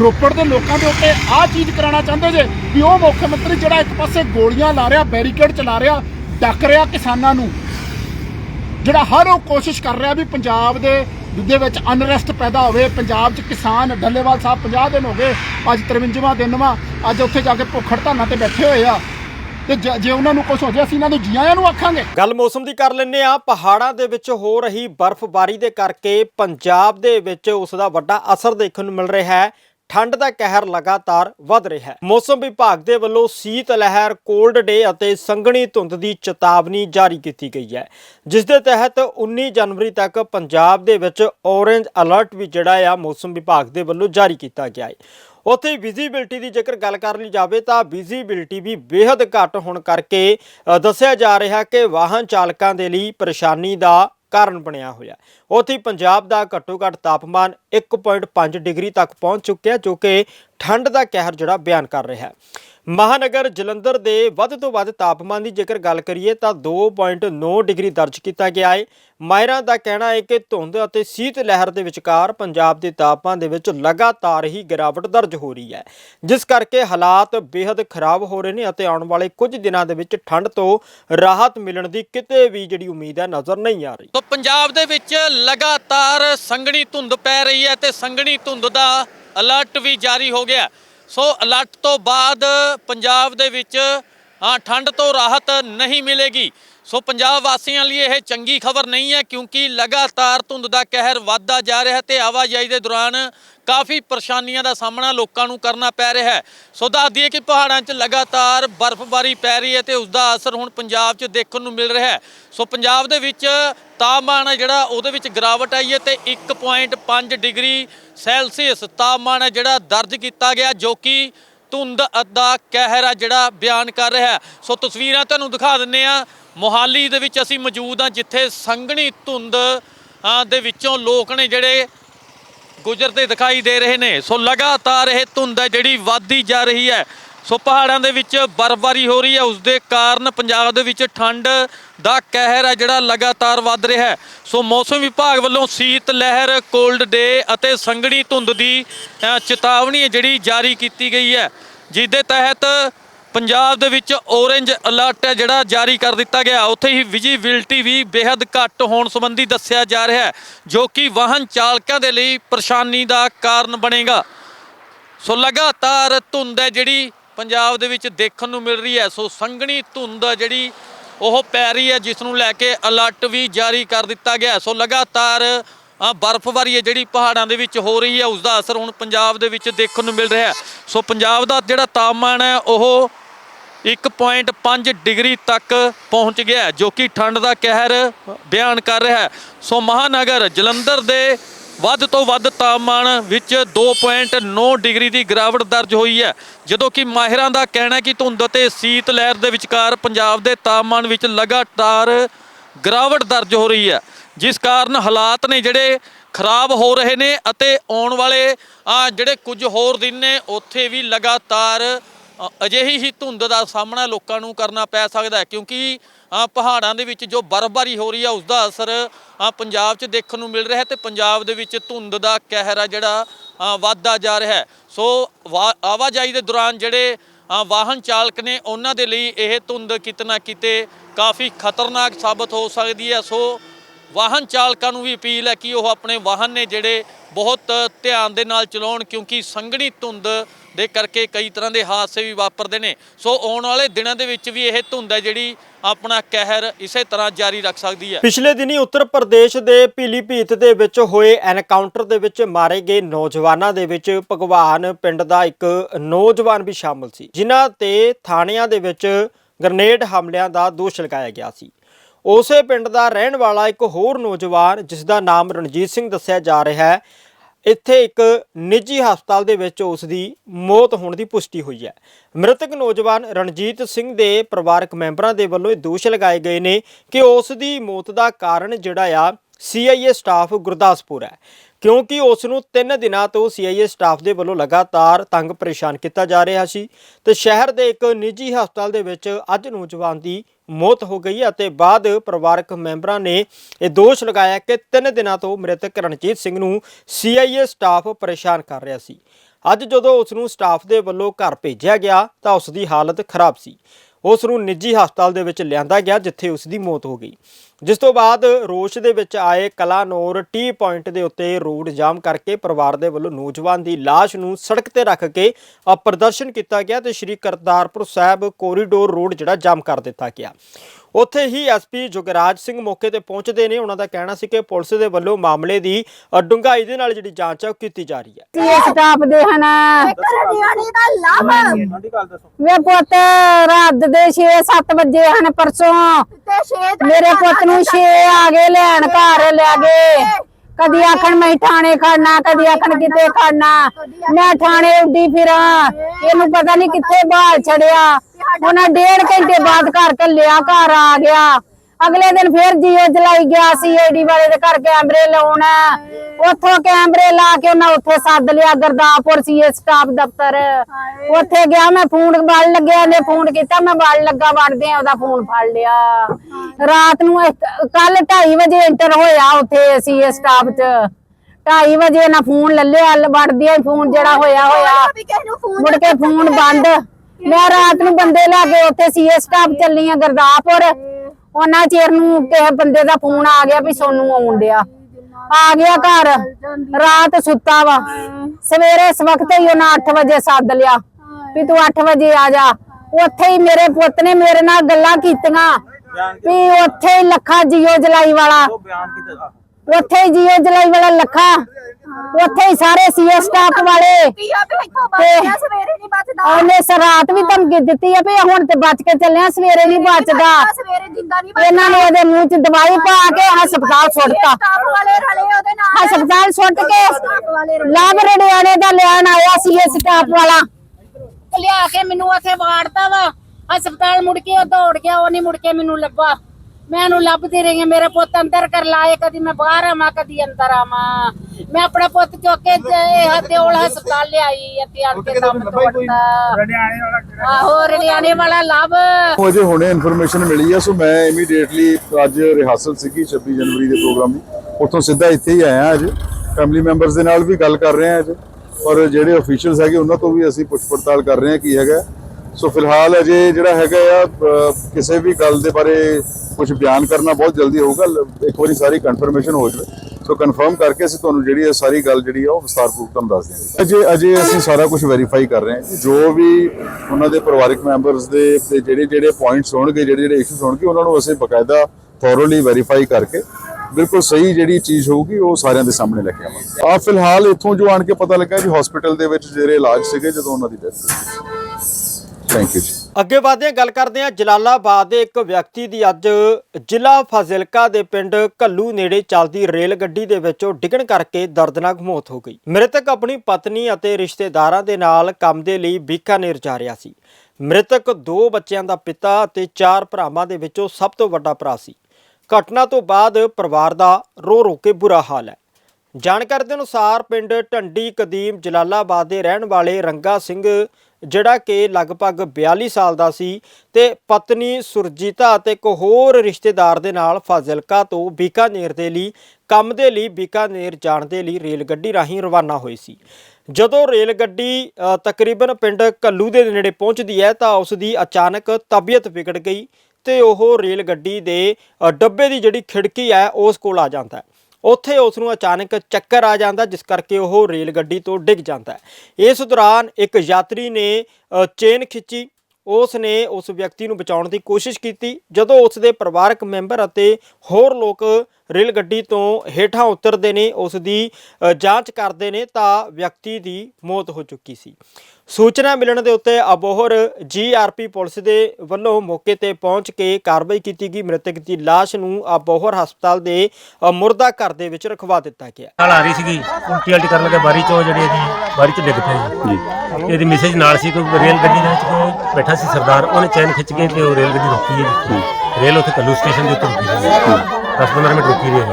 Speaker 2: ਰੋਪੜ ਦੇ ਲੋਕਾਂ ਦੇ ਉੱਤੇ ਆਹ ਚੀਜ਼ ਕਰਾਉਣਾ ਚਾਹੁੰਦੇ ਜੇ ਵੀ ਉਹ ਮੁੱਖ ਮੰਤਰੀ ਜਿਹੜਾ ਇੱਕ ਪਾਸੇ ਗੋਲੀਆਂ ਲਾ ਰਿਹਾ, ਬੈਰੀਕੇਡ ਚਲਾ ਰਿਹਾ, ਡੱਕ ਰਿਹਾ ਕਿਸਾਨਾਂ ਨੂੰ। ਜਿਹੜਾ ਹਰ ਉਹ ਕੋਸ਼ਿਸ਼ ਕਰ ਰਿਹਾ ਵੀ ਪੰਜਾਬ ਦੇ ਦੇ ਵਿੱਚ ਅਨਰੈਸਟ ਪੈਦਾ ਹੋਵੇ, ਪੰਜਾਬ 'ਚ ਕਿਸਾਨ ਡੱਲੇਵਾਲ ਸਾਹਿਬ 50 ਦਿਨ ਹੋ ਗਏ, ਅੱਜ 53ਵਾਂ ਦਿਨ ਵਾ, ਅੱਜ ਉੱਥੇ ਜਾ ਕੇ ਭੁੱਖ ਹੜਤਾਲਾਂ ਤੇ ਬੈਠੇ ਹੋਏ ਆ। ਤੇ ਜੇ ਉਹਨਾਂ ਨੂੰ ਕੁਝ ਹੋ ਜਾਏ, ਅਸੀਂ ਇਹਨਾਂ ਨੂੰ ਜੀਆਂ ਨੂੰ ਆਖਾਂਗੇ।
Speaker 1: ਗੱਲ ਮੌਸਮ ਦੀ ਕਰ ਲੈਂਦੇ ਆ ਪਹਾੜਾਂ ਦੇ ਵਿੱਚ ਹੋ ਰਹੀ ਬਰਫ਼ਬਾਰੀ ਦੇ ਕਰਕੇ ਪੰਜਾਬ ਦੇ ਵਿੱਚ ਉਸ ਦਾ ਵੱਡਾ ਅਸਰ ਦੇਖਣ ਨੂੰ ਮਿਲ ਰਿਹਾ ਹੈ। ਠੰਡ ਦਾ ਕਹਿਰ ਲਗਾਤਾਰ ਵੱਧ ਰਿਹਾ ਹੈ। ਮੌਸਮ ਵਿਭਾਗ ਦੇ ਵੱਲੋਂ ਸੀਤ ਲਹਿਰ, ਕੋਲਡ ਡੇ ਅਤੇ ਸੰਘਣੀ ਧੁੰਦ ਦੀ ਚੇਤਾਵਨੀ ਜਾਰੀ ਕੀਤੀ ਗਈ ਹੈ। ਜਿਸ ਦੇ ਤਹਿਤ 19 ਜਨਵਰੀ ਤੱਕ ਪੰਜਾਬ ਦੇ ਵਿੱਚ ਔਰੇਂਜ ਅਲਰਟ ਵੀ ਜਿਹੜਾ ਆ ਮੌਸਮ ਵਿਭਾਗ ਦੇ ਵੱਲੋਂ ਜਾਰੀ ਕੀਤਾ ਗਿਆ ਹੈ। ਉੱਥੇ ਵਿਜ਼ਿਬਿਲਟੀ ਦੀ ਜੇਕਰ ਗੱਲ ਕਰ ਲਈ ਜਾਵੇ ਤਾਂ ਵਿਜ਼ਿਬਿਲਟੀ ਵੀ ਬੇहद ਘੱਟ ਹੋਣ ਕਰਕੇ ਦੱਸਿਆ ਜਾ ਰਿਹਾ ਕਿ ਵਾਹਨ ਚਾਲਕਾਂ ਦੇ ਲਈ ਪਰੇਸ਼ਾਨੀ ਦਾ ਕਾਰਨ ਬਣਿਆ ਹੋਇਆ। ਉੱਥੇ ਹੀ ਪੰਜਾਬ ਦਾ ਘੱਟੋ ਘੱਟ ਤਾਪਮਾਨ 1.5 ਡਿਗਰੀ ਤੱਕ ਪਹੁੰਚ ਚੁੱਕਿਆ, ਜੋ ਕਿ ਠੰਡ ਦਾ ਕਹਿਰ ਜਿਹੜਾ ਬਿਆਨ ਕਰ ਰਿਹਾ ਹੈ। ਮਹਾਨਗਰ ਜਲੰਧਰ ਦੇ ਵੱਧ ਤੋਂ ਵੱਧ ਤਾਪਮਾਨ ਦੀ ਜੇਕਰ ਗੱਲ ਕਰੀਏ ਤਾਂ 2.9 ਡਿਗਰੀ ਦਰਜ ਕੀਤਾ ਗਿਆ ਹੈ। ਮਾਇਰਾਂ ਦਾ ਕਹਿਣਾ ਹੈ ਕਿ ਧੁੰਦ ਅਤੇ ਸੀਤ ਲਹਿਰ ਦੇ ਵਿਚਕਾਰ ਪੰਜਾਬ ਦੇ ਤਾਪਮਾਨ ਦੇ ਵਿੱਚ ਲਗਾਤਾਰ ਹੀ ਗਿਰਾਵਟ ਦਰਜ ਹੋ ਰਹੀ ਹੈ। ਜਿਸ ਕਰਕੇ ਹਾਲਾਤ ਬੇहद ਖਰਾਬ ਹੋ ਰਹੇ ਨੇ ਅਤੇ ਆਉਣ ਵਾਲੇ ਕੁਝ ਦਿਨਾਂ ਦੇ ਵਿੱਚ ਠੰਡ ਤੋਂ ਰਾਹਤ ਮਿਲਣ ਦੀ ਕਿਤੇ ਵੀ ਜਿਹੜੀ ਉਮੀਦ ਹੈ ਨਜ਼ਰ ਨਹੀਂ ਆ ਰਹੀ।
Speaker 3: ਤੋ ਪੰਜਾਬ ਦੇ ਵਿੱਚ ਲਗਾਤਾਰ ਸੰਘਣੀ ਧੁੰਦ ਪੈ ਰਹੀ ਹੈ ਤੇ ਸੰਘਣੀ ਧੁੰਦ ਦਾ ਅਲਰਟ ਵੀ ਜਾਰੀ ਹੋ ਗਿਆ। ਸੋ ਅਲਰਟ ਤੋਂ ਬਾਅਦ ਪੰਜਾਬ ਦੇ ਵਿੱਚ ਹਾਂ ਠੰਡ ਤੋਂ ਰਾਹਤ ਨਹੀਂ ਮਿਲੇਗੀ। ਸੋ ਪੰਜਾਬ ਵਾਸੀਆਂ ਲਈ ਇਹ ਚੰਗੀ ਖਬਰ ਨਹੀਂ ਹੈ ਕਿਉਂਕਿ ਲਗਾਤਾਰ ਧੁੰਦ ਦਾ ਕਹਿਰ ਵੱਧਦਾ ਜਾ ਰਿਹਾ ਹੈ ਤੇ ਆਵਾਜਾਈ ਦੇ ਦੌਰਾਨ ਕਾਫੀ ਪਰੇਸ਼ਾਨੀਆਂ ਦਾ ਸਾਹਮਣਾ ਲੋਕਾਂ ਨੂੰ ਕਰਨਾ ਪੈ ਰਿਹਾ ਹੈ। ਸੋ ਦੱਸ ਦਈਏ ਕਿ ਪਹਾੜਾਂ 'ਚ ਲਗਾਤਾਰ ਬਰਫ਼ਬਾਰੀ ਪੈ ਰਹੀ ਹੈ ਤੇ ਉਸ ਦਾ ਅਸਰ ਹੁਣ ਪੰਜਾਬ 'ਚ ਦੇਖਣ ਨੂੰ ਮਿਲ ਰਿਹਾ ਹੈ। ਸੋ ਪੰਜਾਬ ਦੇ ਵਿੱਚ ਤਾਪਮਾਨ ਹੈ ਜਿਹੜਾ, ਉਹਦੇ ਵਿੱਚ ਗਿਰਾਵਟ ਆਈ ਹੈ ਤੇ 1.5 ਡਿਗਰੀ ਸੈਲਸੀਅਸ ਤਾਪਮਾਨ ਹੈ ਜਿਹੜਾ ਦਰਜ ਕੀਤਾ ਗਿਆ, ਜੋ ਕਿ ਧੁੰਦ ਦਾ ਕਹਿਰ ਆ ਜਿਹੜਾ ਬਿਆਨ ਕਰ ਰਿਹਾ ਸੋ ਤਸਵੀਰਾਂ ਤੁਹਾਨੂੰ ਦਿਖਾ ਦਿੰਨੇ ਆ ਮੋਹਾਲੀ ਦੇ ਵਿੱਚ ਅਸੀਂ ਮੌਜੂਦ ਹਾਂ, ਜਿੱਥੇ ਸੰਘਣੀ ਧੁੰਦ ਦੇ ਵਿੱਚੋਂ ਲੋਕ ਨੇ ਜਿਹੜੇ ਗੁਜਰਦੇ ਦਿਖਾਈ ਦੇ ਰਹੇ ਨੇ। ਸੋ ਲਗਾਤਾਰ ਇਹ ਧੁੰਦ ਹੈ ਜਿਹੜੀ ਵੱਧਦੀ ਜਾ ਰਹੀ ਹੈ। ਸੋ ਪਹਾੜਾਂ ਦੇ ਵਿੱਚ ਬਰਫ਼ਬਾਰੀ ਹੋ ਰਹੀ ਹੈ। ਉਸ ਦੇ ਕਾਰਨ ਪੰਜਾਬ ਦੇ ਵਿੱਚ ਠੰਡ ਦਾ ਕਹਿਰ ਹੈ, ਜਿਹੜਾ ਲਗਾਤਾਰ ਵੱਧ ਰਿਹਾ ਹੈ। ਸੋ ਮੌਸਮ ਵਿਭਾਗ ਵੱਲੋਂ ਸੀਤ ਲਹਿਰ, ਕੋਲਡ ਡੇ ਅਤੇ ਸੰਘਣੀ ਧੁੰਦ ਦੀ ਚੇਤਾਵਨੀ ਹੈ ਜਿਹੜੀ ਜਾਰੀ ਕੀਤੀ ਗਈ ਹੈ। ਜਿਸ ਦੇ ਤਹਿਤ ਪੰਜਾਬ ਦੇ ਵਿੱਚ ਔਰੇਂਜ ਅਲਰਟ ਹੈ, ਜਿਹੜਾ ਜਾਰੀ ਕਰ ਦਿੱਤਾ ਗਿਆ। ਉੱਥੇ ਹੀ ਵਿਜੀਬਿਲਟੀ ਵੀ ਬੇहद ਘੱਟ ਹੋਣ ਸੰਬੰਧੀ ਦੱਸਿਆ ਜਾ ਰਿਹਾ ਹੈ, ਜੋ ਕਿ ਵਾਹਨ ਚਾਲਕਾਂ ਦੇ ਲਈ ਪਰੇਸ਼ਾਨੀ ਦਾ ਕਾਰਨ ਬਣੇਗਾ। ਸੋ ਲਗਾਤਾਰ ਧੁੰਦ ਹੈ ਜਿਹੜੀ ਪੰਜਾਬ ਦੇ ਵਿੱਚ ਦੇਖਣ ਨੂੰ ਮਿਲ ਰਹੀ ਹੈ। ਸੋ ਸੰਘਣੀ ਧੁੰਦ ਹੈ ਜਿਹੜੀ, ਉਹ ਪੈ ਰਹੀ ਹੈ, ਜਿਸ ਨੂੰ ਲੈ ਕੇ ਅਲਰਟ ਵੀ ਜਾਰੀ ਕਰ ਦਿੱਤਾ ਗਿਆ ਸੋ ਲਗਾਤਾਰ ਬਰਫ਼ਬਾਰੀ ਹੈ ਜਿਹੜੀ ਪਹਾੜਾਂ ਦੇ ਵਿੱਚ ਹੋ ਰਹੀ ਹੈ। ਉਸ ਦਾ ਅਸਰ ਹੁਣ ਪੰਜਾਬ ਦੇ ਵਿੱਚ ਦੇਖਣ ਨੂੰ ਮਿਲ ਰਿਹਾ ਸੋ ਪੰਜਾਬ ਦਾ ਜਿਹੜਾ ਤਾਪਮਾਨ ਹੈ, ਉਹ 1.5 ਡਿਗਰੀ ਤੱਕ ਪਹੁੰਚ ਗਿਆ ਜੋ ਕਿ ਠੰਡ ਦਾ ਕਹਿਰ ਬਿਆਨ ਕਰ ਰਿਹਾ ਸੋ ਮਹਾਨਗਰ ਜਲੰਧਰ ਦੇ ਵੱਧ ਤੋਂ ਵੱਧ ਤਾਪਮਾਨ ਵਿੱਚ 2.9 ਡਿਗਰੀ ਦੀ ਗਿਰਾਵਟ ਦਰਜ ਹੋਈ ਹੈ। ਜਦੋਂ ਕਿ ਮਾਹਿਰਾਂ ਦਾ ਕਹਿਣਾ ਹੈ ਕਿ ਧੁੰਦ ਅਤੇ ਸੀਤ ਲਹਿਰ ਦੇ ਵਿਚਕਾਰ ਪੰਜਾਬ ਦੇ ਤਾਪਮਾਨ ਵਿੱਚ ਲਗਾਤਾਰ ਗਿਰਾਵਟ ਦਰਜ ਹੋ ਰਹੀ ਹੈ, ਜਿਸ ਕਾਰਨ ਹਾਲਾਤ ਨੇ ਜਿਹੜੇ ਖਰਾਬ ਹੋ ਰਹੇ ਨੇ ਅਤੇ ਆਉਣ ਵਾਲੇ ਜਿਹੜੇ ਕੁਝ ਹੋਰ ਦਿਨ ਨੇ, ਉੱਥੇ ਵੀ ਲਗਾਤਾਰ ਅਜਿਹੀ ਹੀ ਧੁੰਦ ਦਾ ਸਾਹਮਣਾ ਲੋਕਾਂ ਨੂੰ ਕਰਨਾ ਪੈ ਸਕਦਾ ਹੈ, ਕਿਉਂਕਿ ਪਹਾੜਾਂ ਦੇ ਵਿੱਚ ਜੋ ਬਰਫ਼ਬਾਰੀ ਹੋ ਰਹੀ ਹੈ ਉਸ ਦਾ ਅਸਰ ਪੰਜਾਬ 'ਚ ਦੇਖਣ ਨੂੰ ਮਿਲ ਰਿਹਾ ਹੈ ਤੇ ਪੰਜਾਬ ਦੇ ਵਿੱਚ ਧੁੰਦ ਦਾ ਕਹਿਰ ਆ ਜਿਹੜਾ ਅ, ਵੱਧਦਾ ਜਾ ਰਿਹਾ ਹੈ। ਸੋ ਵਾ- ਆਵਾਜਾਈ ਦੇ ਦੌਰਾਨ ਜਿਹੜੇ ਵਾਹਨ ਚਾਲਕ ਨੇ ਉਹਨਾਂ ਦੇ ਲਈ ਇਹ ਧੁੰਦ ਕਿਤੇ ਨਾ ਕਿਤੇ ਕਾਫੀ ਖਤਰਨਾਕ ਸਾਬਤ ਹੋ ਸਕਦੀ ਹੈ। ਸੋ ਵਾਹਨ ਚਾਲਕਾਂ ਨੂੰ ਵੀ ਅਪੀਲ ਹੈ ਕਿ ਉਹ ਆਪਣੇ ਵਾਹਨ ਨੇ ਜਿਹੜੇ ਬਹੁਤ ਧਿਆਨ ਦੇ ਨਾਲ ਚਲਾਉਣ, ਕਿਉਂਕਿ ਸੰਘਣੀ ਧੁੰਦ ਦੇ ਕਰਕੇ ਕਈ ਤਰ੍ਹਾਂ ਦੇ ਹਾਦਸੇ ਵੀ ਵਾਪਰਦੇ ਨੇ। ਸੋ ਆਉਣ ਵਾਲੇ ਦਿਨਾਂ ਦੇ ਵਿੱਚ ਵੀ ਇਹ ਧੁੰਦ ਹੈ ਜਿਹੜੀ ਆਪਣਾ ਕਹਿਰ ਇਸੇ ਤਰ੍ਹਾਂ ਜਾਰੀ ਰੱਖ ਸਕਦੀ ਹੈ।
Speaker 1: ਪਿਛਲੇ ਦਿਨੀ ਉੱਤਰ ਪ੍ਰਦੇਸ਼ ਦੇ ਪੀਲੀਭੀਤ ਦੇ ਵਿੱਚ ਹੋਏ ਐਨਕਾਊਂਟਰ ਦੇ ਵਿੱਚ ਮਾਰੇ ਗਏ ਨੌਜਵਾਨਾਂ ਦੇ ਵਿੱਚ ਭਗਵਾਨ ਪਿੰਡ ਦਾ ਇੱਕ ਨੌਜਵਾਨ ਵੀ ਸ਼ਾਮਲ ਸੀ, ਜਿਨ੍ਹਾਂ ਤੇ ਥਾਣਿਆਂ ਦੇ ਵਿੱਚ ਗ੍ਰਨੇਡ ਹਮਲਿਆਂ ਦਾ ਦੋਸ਼ ਲਗਾਇਆ ਗਿਆ ਸੀ। ਉਸੇ ਪਿੰਡ ਦਾ ਰਹਿਣ ਵਾਲਾ ਇੱਕ ਹੋਰ ਨੌਜਵਾਨ, ਜਿਸ ਦਾ ਨਾਮ ਰਣਜੀਤ ਸਿੰਘ ਦੱਸਿਆ ਜਾ ਰਿਹਾ ਹੈ, ਇੱਥੇ ਇੱਕ ਨਿੱਜੀ ਹਸਪਤਾਲ ਦੇ ਵਿੱਚ ਉਸ ਦੀ ਮੌਤ ਹੋਣ ਦੀ ਪੁਸ਼ਟੀ ਹੋਈ ਹੈ। ਮ੍ਰਿਤਕ ਨੌਜਵਾਨ ਰਣਜੀਤ ਸਿੰਘ ਦੇ ਪਰਿਵਾਰਕ ਮੈਂਬਰਾਂ ਦੇ ਵੱਲੋਂ ਇਹ ਦੋਸ਼ ਲਗਾਏ ਗਏ ਨੇ ਕਿ ਉਸ ਦੀ ਮੌਤ ਦਾ ਕਾਰਨ ਜਿਹੜਾ ਆ ਸੀਆਈਏ ਸਟਾਫ ਗੁਰਦਾਸਪੁਰ ਹੈ। ਕਿਉਂਕਿ ਉਸ ਨੂੰ 3 ਦਿਨਾਂ ਤੋਂ ਸੀਆਈਏ ਸਟਾਫ ਦੇ ਵੱਲੋਂ ਲਗਾਤਾਰ ਤੰਗ ਪਰੇਸ਼ਾਨ ਕੀਤਾ ਜਾ ਰਿਹਾ ਸੀ ਤੇ ਸ਼ਹਿਰ ਦੇ ਇੱਕ ਨਿੱਜੀ ਹਸਪਤਾਲ ਦੇ ਵਿੱਚ ਅੱਜ ਨੌਜਵਾਨ ਦੀ ਮੌਤ ਹੋ ਗਈ ਅਤੇ ਬਾਅਦ ਪਰਿਵਾਰਕ ਮੈਂਬਰਾਂ ਨੇ ਇਹ ਦੋਸ਼ ਲਗਾਇਆ ਕਿ 3 ਦਿਨਾਂ ਤੋਂ ਮ੍ਰਿਤਕ ਰਣਜੀਤ ਸਿੰਘ ਨੂੰ ਸੀਆਈਏ ਸਟਾਫ ਪਰੇਸ਼ਾਨ ਕਰ ਰਿਹਾ ਸੀ। ਅੱਜ ਜਦੋਂ ਉਸ ਨੂੰ ਸਟਾਫ ਦੇ ਵੱਲੋਂ ਘਰ ਭੇਜਿਆ ਗਿਆ ਤਾਂ ਉਸ ਦੀ ਹਾਲਤ ਖਰਾਬ ਸੀ। ਉਸ ਨੂੰ ਨਿੱਜੀ ਹਸਪਤਾਲ ਦੇ ਵਿੱਚ ਲਿਆਂਦਾ ਗਿਆ ਜਿੱਥੇ ਉਸ ਦੀ ਮੌਤ ਹੋ ਗਈ। ਜਿਸ ਤੋਂ ਬਾਅਦ ਰੋਸ਼ ਦੇ ਵਿੱਚ ਆਏ ਕਲਾਨੌਰ ਟੀ ਪੁਆਇੰਟ ਦੇ ਉੱਤੇ ਰੋਡ ਜਾਮ ਕਰਕੇ ਪਰਿਵਾਰ ਦੇ ਵੱਲੋਂ ਨੌਜਵਾਨ ਦੀ ਲਾਸ਼ ਨੂੰ ਸੜਕ ਤੇ ਰੱਖ ਕੇ ਅ, ਪ੍ਰਦਰਸ਼ਨ ਕੀਤਾ ਗਿਆ ਤੇ ਸ਼੍ਰੀ ਕਰਤਾਰਪੁਰ ਸਾਹਿਬ ਕੋਰੀਡੋਰ ਰੋਡ ਜਿਹੜਾ ਜਾਮ ਕਰ ਦਿੱਤਾ ਗਿਆ। ਉੱਥੇ ਹੀ ਐਸਪੀ ਜੁਗਰਾਜ ਸਿੰਘ ਮੌਕੇ ਤੇ ਪਹੁੰਚਦੇ ਨੇ। ਉਹਨਾਂ ਦਾ ਕਹਿਣਾ ਸੀ ਕਿ ਪੁਲਿਸ ਦੇ ਵੱਲੋਂ ਮਾਮਲੇ ਦੀ ਡੂੰਘਾਈ ਦੇ ਨਾਲ ਜਿਹੜੀ ਜਾਂਚ ਹੈ ਉਹ ਕੀਤੀ ਜਾ ਰਹੀ ਹੈ।
Speaker 4: ਸੀ ਸਟਾਪ ਦੇ ਹਨ।
Speaker 5: ਦਾ ਲਵ।
Speaker 4: ਵੇ ਪੁੱਤ ਰਾਤ ਦੇ 6-7 ਵਜੇ ਹਨ ਪਰਸੋਂ। ਮੇਰੇ ਪੁੱਤ ਨੂੰ 6 ਆ ਗਏ, ਲੈਣ ਘਰ ਲੈ ਗਏ। ਕਦੀ ਆਖਣ ਮੈਂ ਥਾਣੇ ਖੜਨਾ, ਕਦੀ ਆਖਣ ਕਿਤੇ ਖੜਨਾ। ਮੈਂ ਥਾਣੇ ਉੱਡੀ ਫਿਰਾਂ। ਇਹਨੂੰ ਪਤਾ ਨਹੀਂ ਕਿੱਥੇ ਬਾਹਰ ਛੜਿਆ। ਉਹਨਾਂ ਡੇਢ ਘੰਟੇ ਬਾਅਦ ਘਰ ਕੱਲਿਆ ਘਰ ਆ ਗਿਆ। ਅਗਲੇ ਦਿਨ ਫਿਰ ਜੀਓ ਜਲਾਈ ਗਿਆ ਸੀ ਏਡੀ ਵਾਲੇ ਦੇ ਘਰ ਕੈਮਰੇ ਲਾਉਣ। ਉੱਥੋਂ ਕੈਮਰੇ ਲਾ ਕੇ ਉਹਨਾਂ ਉੱਥੇ ਸੱਦ ਲਿਆ ਗਰਦਾਪੁਰ ਸੀ ਸਟਾਫ ਦਫ਼ਤਰ। ਉੱਥੇ ਗਿਆ ਮੈਂ ਫੋਨ ਵੱਲ ਲੱਗਿਆ ਨੇ ਫੋਨ ਕੀਤਾ ਮੈਂ ਵੱਲ ਲੱਗਾ ਵੜਦੇ ਆ ਉਹਦਾ ਫੋਨ ਫੜ ਲਿਆ। ਰਾਤ ਨੂੰ ਕੱਲ 2:30 ਵਜੇ ਐਂਟਰ ਹੋਇਆ ਉੱਥੇ ਸੀ ਸਟਾਫ 'ਚ। 2:30 ਵਜੇ ਨਾ ਫੋਨ ਲੱਲਿਆ ਵੜਦਿਆਂ ਫੋਨ ਜਿਹੜਾ ਹੋਇਆ ਹੋਇਆ। ਮੁੜ ਕੇ ਫੋਨ ਬੰਦ। ਮੈਂ ਰਾਤ ਨੂੰ ਬੰਦੇ ਲੈ ਕੇ ਉੱਥੇ ਸੀਏ ਸਟਾਫ ਚੱਲੀ ਆ ਗਰਦਾਪੁਰ ਉਹਨਾਂ ਚਿਰ ਨੂੰ ਕਿਸੇ ਬੰਦੇ ਦਾ ਫੋਨ ਆ ਗਿਆ ਵੀ ਸੋਨੂੰ ਆਉਣ ਡਿਆ। ਆ ਗਿਆ ਘਰ। ਰਾਤ ਸੁੱਤਾ ਵਾ। ਸਵੇਰੇ ਇਸ ਵਕਤ ਹੀ ਉਹਨਾਂ 8 ਵਜੇ ਸੱਦ ਲਿਆ ਵੀ ਤੂੰ 8 ਵਜੇ ਆ ਜਾ। ਉੱਥੇ ਹੀ ਮੇਰੇ ਪੁੱਤ ਨੇ ਮੇਰੇ ਨਾਲ ਗੱਲਾਂ ਕੀਤੀਆਂ ਵੀ ਉੱਥੇ ਹੀ ਲੱਖਾ ਜੀਓ ਜਲਾਈ ਵਾਲਾ ਉੱਥੇ ਹੀ ਜੀਓ ਜਲਾਈ ਵਾਲਾ ਲੱਖਾ। ਉੱਥੇ ਹੀ ਸਾਰੇ ਸੀਏ ਸਟਾਫ ਵਾਲੇ। ਉਹਨੇ ਸਰਾਤ ਵੀ ਧਮਕੀ ਦਿੱਤੀ ਆ ਵੀ ਹੁਣ ਤੇ ਬਚ ਕੇ ਚੱਲਿਆ ਸਵੇਰੇ ਨਹੀਂ ਬਚਦਾ। ਇਹਨਾਂ ਨੇ ਉਹਦੇ ਮੂੰਹ 'ਚ ਦਵਾਈ ਪਾ ਕੇ ਹਸਪਤਾਲ ਸੁੱਟਤਾ। ਹਸਪਤਾਲ ਸੁੱਟ ਕੇ ਲਾਭ ਰੜਿਆਣੇ ਦਾ ਲੈਣ ਆਇਆ ਸੀ ਇਹ ਸਟਾਫ ਵਾਲਾ।
Speaker 6: ਲਿਆ ਕੇ ਮੈਨੂੰ ਉੱਥੇ ਵਾੜਤਾ ਵਾ। ਹਸਪਤਾਲ ਮੁੜ ਕੇ ਉਹ ਦੌੜ ਗਿਆ ਉਹ ਨਹੀਂ ਮੁੜ ਕੇ ਮੈਨੂੰ ਲੱਭਾ। ਮੈਂ ਉਹਨੂੰ ਲੱਭਦੀ ਰਹੀ ਹਾਂ ਮੇਰਾ ਪੁੱਤ ਅੰਦਰ ਕਰ ਲਾਏ ਕਦੀ ਮੈਂ ਬਾਹਰ ਆਵਾਂ ਕਦੀ ਅੰਦਰ ਆਵਾਂ। ਮੈਂ ਆਪਣਾ ਪੁੱਤ ਚੁੱਕ ਕੇ ਹਤਿਓਲ ਹਸਪਤਾਲ ਲਿਆਈ ਇੱਥੇ ਆਣ ਕੇ ਦਮ ਤੋੜਤਾ। ਆਹੋ ਰੜਿਆਣੇ ਵਾਲਾ ਲੱਭ।
Speaker 7: ਉਹ ਅਜੇ ਹੁਣੇ ਇਨਫੋਰਮੇਸ਼ਨ ਮਿਲੀ ਆ ਸੋ ਮੈਂ ਇਮੀਡੀਏਟਲੀ ਅੱਜ ਰਿਹਾਸਲ ਸੀਗੀ 26 ਜਨਵਰੀ ਦੇ ਪ੍ਰੋਗਰਾਮ ਦੀ। ਉੱਥੋਂ ਸਿੱਧਾ ਇੱਥੇ ਹੀ ਆਇਆ ਅੱਜ। ਫੈਮਿਲੀ ਮੈਂਬਰਸ ਦੇ ਨਾਲ ਵੀ ਗੱਲ ਕਰ ਰਹੇ ਹਾਂ ਅੱਜ। ਔਰ ਜਿਹੜੇ ਅਫੀਸ਼ੀਅਲਸ ਹੈਗੇ ਉਹਨਾਂ ਤੋਂ ਵੀ ਅਸੀਂ ਪੁੱਛ ਪੜਤਾਲ ਕਰ ਰਹੇ ਹਾਂ ਕੀ ਹੈਗਾ। ਸੋ ਫਿਲਹਾਲ ਅਜੇ ਜਿਹੜਾ ਹੈਗਾ ਆ ਕਿਸੇ ਵੀ ਗੱਲ ਦੇ ਬਾਰੇ ਕੁਝ ਬਿਆਨ ਕਰਨਾ ਬਹੁਤ ਜਲਦੀ ਹੋਊਗਾ। ਇੱਕ ਵਾਰੀ ਸਾਰੀ ਕਨਫਰਮੇਸ਼ਨ ਹੋ ਜਾਵੇ। ਸੋ ਕਨਫਰਮ ਕਰਕੇ ਅਸੀਂ ਤੁਹਾਨੂੰ ਜਿਹੜੀ ਇਹ ਸਾਰੀ ਗੱਲ ਜਿਹੜੀ ਆ, ਉਹ ਵਿਸਤਾਰਪੂਰਵਕ ਤੁਹਾਨੂੰ ਦੱਸ ਦਿਆਂਗੇ। ਅਜੇ ਅਜੇ ਅਸੀਂ ਸਾਰਾ ਕੁਝ ਵੈਰੀਫਾਈ ਕਰ ਰਹੇ ਹਾਂ ਜੋ ਵੀ ਉਹਨਾਂ ਦੇ ਪਰਿਵਾਰਕ ਮੈਂਬਰਸ ਦੇ ਜਿਹੜੇ ਜਿਹੜੇ ਪੁਆਇੰਟਸ ਹੋਣਗੇ, ਜਿਹੜੇ ਜਿਹੜੇ ਇਸ਼ੂਸ ਹੋਣਗੇ, ਉਹਨਾਂ ਨੂੰ ਅਸੀਂ ਬਕਾਇਦਾ ਥੋਰੋਲੀ ਵੈਰੀਫਾਈ ਕਰਕੇ ਬਿਲਕੁਲ ਸਹੀ ਜਿਹੜੀ ਚੀਜ਼ ਹੋਊਗੀ, ਉਹ ਸਾਰਿਆਂ ਦੇ ਸਾਹਮਣੇ ਲੈ ਕੇ ਆਵਾਂਗੇ। ਆ ਫਿਲਹਾਲ ਇੱਥੋਂ ਜੋ ਆਣ ਕੇ ਪਤਾ ਲੱਗਾ ਜੀ ਹਸਪੀਟਲ ਦੇ ਵਿੱਚ ਜਿਹੜੇ ਇਲਾਜ ਸੀਗੇ, ਜਦੋਂ ਉਹਨਾਂ ਦੀ ਡੈਥ ਹੋਈ ਥੈਂਕ ਯੂ ਜੀ
Speaker 1: ਅੱਗੇ ਵਧਦੇ ਗੱਲ ਕਰਦੇ ਹਾਂ ਜਲਾਲਾਬਾਦ ਦੇ ਇੱਕ ਵਿਅਕਤੀ ਦੀ। ਅੱਜ ਜ਼ਿਲ੍ਹਾ ਫਾਜ਼ਿਲਕਾ ਦੇ ਪਿੰਡ ਕੱਲੂ ਨੇੜੇ ਚੱਲਦੀ ਰੇਲ ਗੱਡੀ ਦੇ ਵਿੱਚੋਂ ਡਿੱਗਣ ਕਰਕੇ ਦਰਦਨਾਕ ਮੌਤ ਹੋ ਗਈ। ਮ੍ਰਿਤਕ ਆਪਣੀ ਪਤਨੀ ਅਤੇ ਰਿਸ਼ਤੇਦਾਰਾਂ ਦੇ ਨਾਲ ਕੰਮ ਦੇ ਲਈ ਬੀਕਾਨੇਰ ਜਾ ਰਿਹਾ ਸੀ। ਮ੍ਰਿਤਕ ਦੋ ਬੱਚਿਆਂ ਦਾ ਪਿਤਾ ਅਤੇ ਚਾਰ ਭਰਾਵਾਂ ਦੇ ਵਿੱਚੋਂ ਸਭ ਤੋਂ ਵੱਡਾ ਭਰਾ ਸੀ। ਘਟਨਾ ਤੋਂ ਬਾਅਦ ਪਰਿਵਾਰ ਦਾ ਰੋ ਰੋ ਕੇ ਬੁਰਾ ਹਾਲ ਹੈ। ਜਾਣਕਾਰੀ ਦੇ ਅਨੁਸਾਰ ਪਿੰਡ ਢੰਡੀ ਕਦੀਮ ਜਲਾਲਾਬਾਦ ਦੇ ਰਹਿਣ ਵਾਲੇ ਰੰਗਾ ਸਿੰਘ ਜਿਹੜਾ ਕਿ ਲਗਭਗ 42 ਸਾਲ ਦਾ ਸੀ ਤੇ ਪਤਨੀ ਸੁਰਜੀਤਾ ਅਤੇ ਇੱਕ ਹੋਰ ਰਿਸ਼ਤੇਦਾਰ ਦੇ ਨਾਲ ਫਾਜ਼ਿਲਕਾ ਤੋਂ ਬੀਕਾਨੇਰ ਦੇ ਲਈ, ਕੰਮ ਦੇ ਲਈ ਬੀਕਾਨੇਰ ਜਾਣ ਦੇ ਲਈ ਰੇਲ ਗੱਡੀ ਰਾਹੀਂ ਰਵਾਨਾ ਹੋਈ ਸੀ। ਜਦੋਂ ਰੇਲ ਗੱਡੀ ਤਕਰੀਬਨ ਪਿੰਡ ਕੱਲੂ ਦੇ ਨੇੜੇ ਪਹੁੰਚਦੀ ਹੈ ਤਾਂ ਉਸ ਦੀ ਅਚਾਨਕ ਤਬੀਅਤ ਵਿਗੜ ਗਈ ਤੇ ਉਹ ਰੇਲ ਗੱਡੀ ਦੇ ਡੱਬੇ ਦੀ ਜਿਹੜੀ ਖਿੜਕੀ ਹੈ ਉਸ ਕੋਲ ਆ ਜਾਂਦਾ ਉੱਥੇ ਉਸ ਨੂੰ ਅਚਾਨਕ ਚੱਕਰ ਆ ਜਾਂਦਾ, ਜਿਸ ਕਰਕੇ ਉਹ ਰੇਲ ਗੱਡੀ ਤੋਂ ਡਿੱਗ ਜਾਂਦਾ ਹੈ। ਇਸ ਦੌਰਾਨ ਇੱਕ ਯਾਤਰੀ ਨੇ ਚੇਨ ਖਿੱਚੀ। ਉਸ ਨੇ ਉਸ ਵਿਅਕਤੀ ਨੂੰ ਬਚਾਉਣ ਦੀ ਕੋਸ਼ਿਸ਼ ਕੀਤੀ। ਜਦੋਂ ਉਸ ਦੇ ਪਰਿਵਾਰਕ ਮੈਂਬਰ ਅਤੇ ਹੋਰ ਲੋਕ ਰੇਲ ਗੱਡੀ ਤੋਂ ਹੇਠਾਂ ਉਤਰਦੇ ਨੇ ਉਸ ਦੀ ਜਾਂਚ ਕਰਦੇ ਨੇ ਤਾਂ ਵਿਅਕਤੀ ਦੀ ਮੌਤ ਹੋ ਚੁੱਕੀ ਸੀ। ਸੂਚਨਾ ਮਿਲਣ ਦੇ ਉੱਤੇ ਅਬੋਹਰ ਜੀਆਰਪੀ ਪੁਲਿਸ ਦੇ ਵੱਲੋਂ ਮੌਕੇ ਤੇ ਪਹੁੰਚ ਕੇ ਕਾਰਵਾਈ ਕੀਤੀ ਗਈ। ਮ੍ਰਿਤਕ ਦੀ ਲਾਸ਼ ਨੂੰ ਅਬੋਹਰ ਹਸਪਤਾਲ ਦੇ ਮੁਰਦਾ ਘਰ ਦੇ ਵਿੱਚ ਰਖਵਾ ਦਿੱਤਾ ਗਿਆ।
Speaker 8: ਨਾਲ ਆ ਰਹੀ ਸੀਗੀ। ਉਲਟੀ ਕਰਨ ਲੱਗੇ ਬਾਰੀ ਚੋਂ ਜਿਹੜੀ ਇਹਦੀ ਬਾਰੀ ਚ ਡਿੱਗ ਪਈ ਜੀ। ਇਹਦੀ ਮੈਸੇਜ ਨਾਲ ਸੀ ਕੋਈ ਰੇਲ ਗੱਡੀ ਦੇ ਵਿੱਚ ਕੋਈ ਬੈਠਾ ਸੀ ਸਰਦਾਰ। ਉਹਨੇ ਚੈਨ ਖਿੱਚ ਕੇ ਤੇ ਉਹ ਰੇਲ ਗੱਡੀ ਰੁਕੀ ਹੈ। ਰੇਲ ਉੱਥੇ ਕੱਲੂ ਸਟੇਸ਼ਨ ਦੇ ਉੱਤੇ ਰੁਕੀ ਸੀ 10-15 ਮਿੰਟ ਰੁਕੀ ਰਹੀ ਹੈ।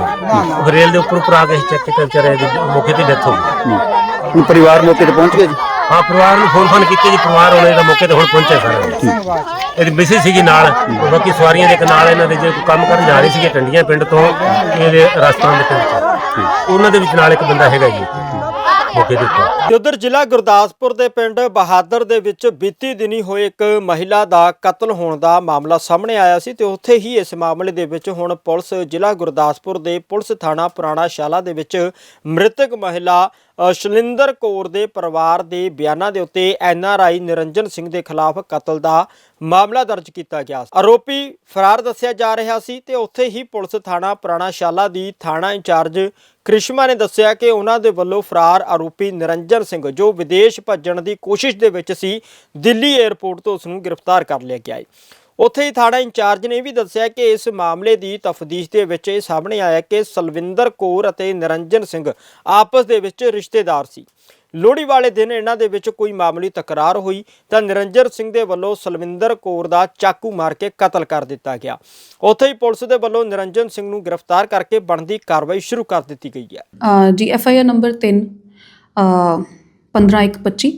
Speaker 8: ਉਹ ਰੇਲ ਦੇ ਉੱਪਰ ਉੱਪਰ ਆ ਕੇ ਚੈੱਕ ਕੀਤਾ ਵਿਚਾਰੇ ਦੀ ਮੌਕੇ ਤੇ ਡੈਥ ਹੋ ਗਈ।
Speaker 9: ਪਰਿਵਾਰ ਮੌਕੇ ਤੇ ਪਹੁੰਚ ਗਿਆ ਜੀ?
Speaker 8: ਹਾਂ ਪਰਿਵਾਰ ਨੂੰ ਫੋਨ ਫੋਨ ਕੀਤੇ ਜੀ ਪਰਿਵਾਰ ਉਹਨੇ ਦਾ ਮੌਕੇ ਤੇ ਹੁਣ ਪਹੁੰਚਿਆ ਸਾਰਾ। ਇਹਦੀ ਮੈਸੇਜ ਸੀਗੀ ਨਾਲ ਬਾਕੀ ਸਵਾਰੀਆਂ ਦੇ ਨਾਲ ਇਹਨਾਂ ਦੇ ਜੇ ਕੰਮ ਕਰਨ ਜਾ ਰਹੀ ਸੀਗੇ ਟੰਡੀਆਂ ਪਿੰਡ ਤੋਂ ਇਹਦੇ ਰਸਤਾਂ ਦੇ ਪਿੰਡ ਉਹਨਾਂ ਦੇ ਵਿੱਚ ਨਾਲ ਇੱਕ ਬੰਦਾ ਹੈਗਾ ਜੀ। ਮੌਕੇ ਦੇ ਉੱਤੇ
Speaker 1: ਤੇ ਉਧਰ ਜ਼ਿਲ੍ਹਾ ਗੁਰਦਾਸਪੁਰ ਦੇ ਪਿੰਡ ਬਹਾਦਰ ਦੇ ਵਿੱਚ ਬੀਤੀ ਦਿਨੀ ਹੋਏ ਇੱਕ ਮਹਿਲਾ ਦਾ ਕਤਲ ਹੋਣ ਦਾ ਮਾਮਲਾ ਸਾਹਮਣੇ ਆਇਆ ਸੀ ਤੇ ਉੱਥੇ ਹੀ ਇਸ ਮਾਮਲੇ ਦੇ ਵਿੱਚ ਹੁਣ ਪੁਲਿਸ ਜ਼ਿਲ੍ਹਾ ਗੁਰਦਾਸਪੁਰ ਦੇ ਪੁਲਿਸ ਥਾਣਾ ਪੁਰਾਣਾ ਸ਼ਾਲਾ ਦੇ ਵਿੱਚ ਮ੍ਰਿਤਕ ਮਹਿਲਾ ਸ਼ਲਿੰਦਰ ਕੌਰ ਦੇ ਪਰਿਵਾਰ ਦੇ ਬਿਆਨਾਂ ਦੇ ਉੱਤੇ ਐਨ ਆਰ ਆਈ ਨਿਰੰਜਨ ਸਿੰਘ ਦੇ ਖਿਲਾਫ ਕਤਲ ਦਾ ਮਾਮਲਾ ਦਰਜ ਕੀਤਾ ਗਿਆ ਆਰੋਪੀ ਫਰਾਰ ਦੱਸਿਆ ਜਾ ਰਿਹਾ ਸੀ ਤੇ ਉੱਥੇ ਹੀ ਪੁਲਿਸ ਥਾਣਾ ਪੁਰਾਣਾ ਸ਼ਾਲਾ ਦੀ ਥਾਣਾ ਇੰਚਾਰਜ ਕ੍ਰਿਸ਼ਮਾ ਨੇ ਦੱਸਿਆ ਕਿ ਉਹਨਾਂ ਦੇ ਵੱਲੋਂ ਫਰਾਰ ਆਰੋਪੀ ਨਿਰੰਜਨ ਸਿੰਘ, ਜੋ ਵਿਦੇਸ਼ ਭੱਜਣ ਦੀ ਕੋਸ਼ਿਸ਼ ਦੇ ਵਿੱਚ ਸੀ, ਦਿੱਲੀ 에ਅਰਪੋਰਟ ਤੋਂ ਉਸ ਨੂੰ ਗ੍ਰਿਫਤਾਰ ਕਰ ਲਿਆ ਗਿਆ ਹੈ। ਉੱਥੇ ਹੀ ਥਾਣਾ ਇੰਚਾਰਜ ਨੇ ਇਹ ਵੀ ਦੱਸਿਆ ਕਿ ਇਸ ਮਾਮਲੇ ਦੀ ਤਫਦੀਸ਼ ਦੇ ਵਿੱਚ ਇਹ ਸਾਹਮਣੇ ਆਇਆ ਕਿ ਸਲਵਿੰਦਰ ਕੌਰ ਅਤੇ ਨਿਰੰਜਨ ਸਿੰਘ ਆਪਸ ਦੇ ਵਿੱਚ ਰਿਸ਼ਤੇਦਾਰ ਸੀ। ਲੋਹੜੀ ਵਾਲੇ ਦਿਨ ਇਹਨਾਂ ਦੇ ਵਿੱਚ ਕੋਈ ਮਾਮੂਲੀ ਤਕਰਾਰ ਹੋਈ ਤਾਂ ਨਿਰੰਜਨ ਸਿੰਘ ਦੇ ਵੱਲੋਂ ਸਲਵਿੰਦਰ ਕੌਰ ਦਾ ਚਾਕੂ ਮਾਰ ਕੇ ਕਤਲ ਕਰ ਦਿੱਤਾ ਗਿਆ। ਉੱਥੇ ਹੀ ਪੁਲਿਸ ਦੇ ਵੱਲੋਂ ਨਿਰੰਜਨ ਸਿੰਘ ਨੂੰ ਗ੍ਰਿਫਤਾਰ ਕਰਕੇ ਬਣਦੀ ਕਾਰਵਾਈ ਸ਼ੁਰੂ ਕਰ ਦਿੱਤੀ ਗਈ ਹੈ।
Speaker 9: ਜੀ ਐਫ ਆਈ ਆਰ ਨੰਬਰ 3 15125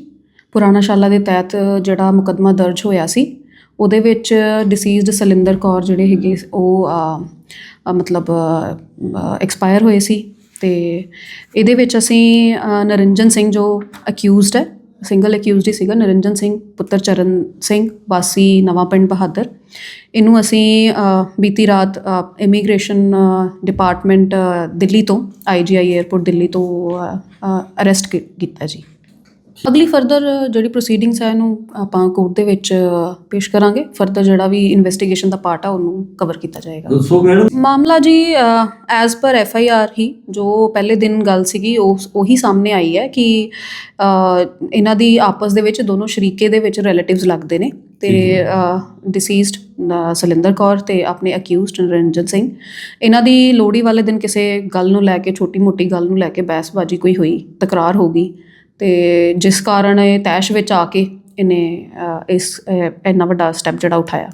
Speaker 9: ਪੁਰਾਣਾ ਸ਼ਾਲਾ ਦੇ ਤਹਿਤ ਜਿਹੜਾ ਮੁਕੱਦਮਾ ਦਰਜ ਹੋਇਆ ਸੀ ਉਹਦੇ ਵਿੱਚ ਡਿਸੀਜ਼ਡ ਸਲਿੰਦਰ ਕੌਰ ਜਿਹੜੇ ਹੈਗੇ ਉਹ ਮਤਲਬ ਐਕਸਪਾਇਰ ਹੋਏ ਸੀ ਤੇ ਇਹਦੇ ਵਿੱਚ ਅਸੀਂ ਨਰਿੰਜਨ ਸਿੰਘ ਜੋ ਅਕਿਊਜ਼ਡ ਹੈ ਸਿੰਗਲ ਅਕਿਊਜ਼ਡ ਹੀ ਸੀਗਾ, ਨਰਿੰਜਨ ਸਿੰਘ, ਪੁੱਤਰ ਚਰਨ ਸਿੰਘ, ਵਾਸੀ ਨਵਾਂ ਪਿੰਡ ਬਹਾਦਰ, ਇਹਨੂੰ ਅਸੀਂ ਬੀਤੀ ਰਾਤ ਇਮੀਗ੍ਰੇਸ਼ਨ ਡਿਪਾਰਟਮੈਂਟ ਦਿੱਲੀ ਤੋਂ ਆਈਜੀਆਈ 에ਅਰਪੋਰਟ ਦਿੱਲੀ ਤੋਂ ਅਰੈਸਟ ਕੀਤਾ ਜੀ। ਅਗਲੀ ਫਰਦਰ ਜਿਹੜੀ ਪ੍ਰੋਸੀਡਿੰਗਸ ਹੈ ਇਹਨੂੰ ਆਪਾਂ ਕੋਰਟ ਦੇ ਵਿੱਚ ਪੇਸ਼ ਕਰਾਂਗੇ। ਫਰਦਰ ਜਿਹੜਾ ਵੀ ਇਨਵੈਸਟੀਗੇਸ਼ਨ ਦਾ ਪਾਰਟ ਆ ਉਹਨੂੰ ਕਵਰ ਕੀਤਾ ਜਾਏਗਾ।
Speaker 10: ਦੱਸੋ ਮੈਡਮ।
Speaker 9: ਮਾਮਲਾ ਜੀ as per F I R ਹੀ ਜੋ ਪਹਿਲੇ ਦਿਨ ਗੱਲ ਸੀਗੀ ਉਸ ਉਹੀ ਸਾਹਮਣੇ ਆਈ ਹੈ ਕਿ ਇਹਨਾਂ ਦੀ ਆਪਸ ਦੇ ਵਿੱਚ ਦੋਨੋਂ ਸ਼ਰੀਕੇ ਦੇ ਵਿੱਚ ਰਿਲੇਟਿਵਸ ਲੱਗਦੇ ਨੇ। ਤੇ ਡਿਸੀਜ਼ਡ ਸਲਿੰਦਰ ਕੌਰ ਤੇ ਆਪਣੇ ਅਕਿਊਜ਼ਡ ਨਰਿੰਜਨ ਸਿੰਘ। ਇਹਨਾਂ ਦੀ ਲੋਹੜੀ ਵਾਲੇ ਦਿਨ ਕਿਸੇ ਗੱਲ ਨੂੰ ਲੈ ਕੇ ਛੋਟੀ ਮੋਟੀ ਗੱਲ ਨੂੰ ਲੈ ਕੇ ਬਹਿਸਬਾਜ਼ੀ ਕੋਈ ਹੋਈ ਤਕਰਾਰ ਹੋ ਗਈ। ਤੇ ਜਿਸ ਕਾਰਨ ਇਹ ਤੈਸ਼ ਵਿੱਚ ਆ ਕੇ ਇਹਨੇ ਅ, ਇਸ ਅ, ਇੰਨਾ ਵੱਡਾ ਸਟੈਪ ਜਿਹੜਾ ਉਠਾਇਆ।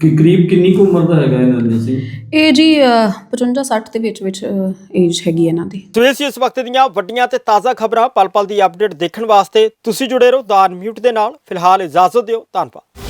Speaker 10: ਕਿ ਕਰੀਬ ਕਿੰਨੀ ਕੁ ਉਮਰ ਦਾ ਹੈਗਾ ਇਹਨਾਂ ਦੇ ਸੀ?
Speaker 9: ਇਹ ਜੀ 55 60 ਦੇ ਵਿੱਚ ਵਿੱਚ ਏਜ ਹੈਗੀ ਇਹਨਾਂ ਦੀ।
Speaker 1: ਸੋ ਇਹ ਸੀ ਇਸ ਵਕਤ ਦੀਆਂ ਵੱਡੀਆਂ ਤੇ ਤਾਜ਼ਾ ਖਬਰਾਂ ਪਲ ਪਲ ਦੀ ਅਪਡੇਟ ਦੇਖਣ ਵਾਸਤੇ ਤੁਸੀਂ ਜੁੜੇ ਰਹੋ ਦਾਨ ਮਿਊਟ ਦੇ ਨਾਲ। ਫਿਲਹਾਲ ਇਜਾਜ਼ਤ ਦਿਓ ਧੰਨਵਾਦ।